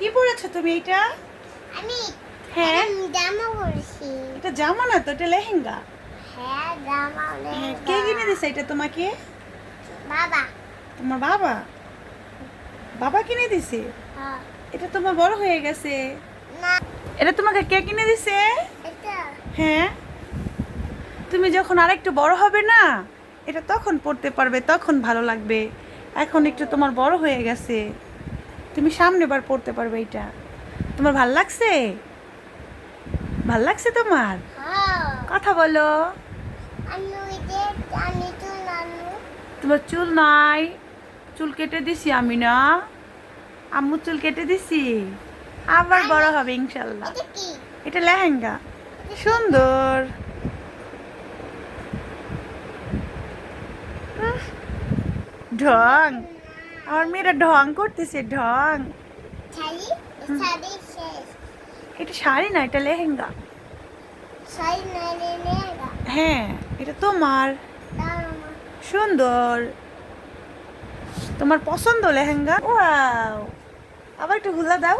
কি পরেছো তুমি এটা? আমি হ্যাঁ। আমি জামা পরেছি এটা জামা না তো এটা লেহেঙ্গা। হ্যাঁ জামা হ্যাঁ, কে কিনে দিছে এটা তোমাকে? বাবা। তোমার বাবা? বাবা কিনে দিছে? হ্যাঁ। এটা তোমার বড় হয়ে গেছে। না। এটা তোমাকে কে কিনে দিছে? এটা। হ্যাঁ। তুমি যখন আরেকটু বড় হবে না এটা তখন পড়তে পারবে তখন ভালো লাগবে। এখন একটু তোমার বড় হয়ে গেছে। তুমি সামনে বার পড়তে পারবে এটা তোমার ভালো লাগছে? ভালো লাগছে তোমার? হ্যাঁ। কথা বলো। তোমার চুল নাই। চুল কেটে দিছি আমি না। আম্মু চুল কেটে দিছি। আবার বড় হবে ইনশাল্লাহ। এটা লেহেঙ্গা। সুন্দর। ঢং। আমার মেয়েরা ঢং করতেছে ঢং। এটা শাড়ি না এটা লেহেঙ্গা। হ্যাঁ এটা তোমার। সুন্দর। তোমার পছন্দ লেহেঙ্গা? ও আবার একটু হুলা দাও।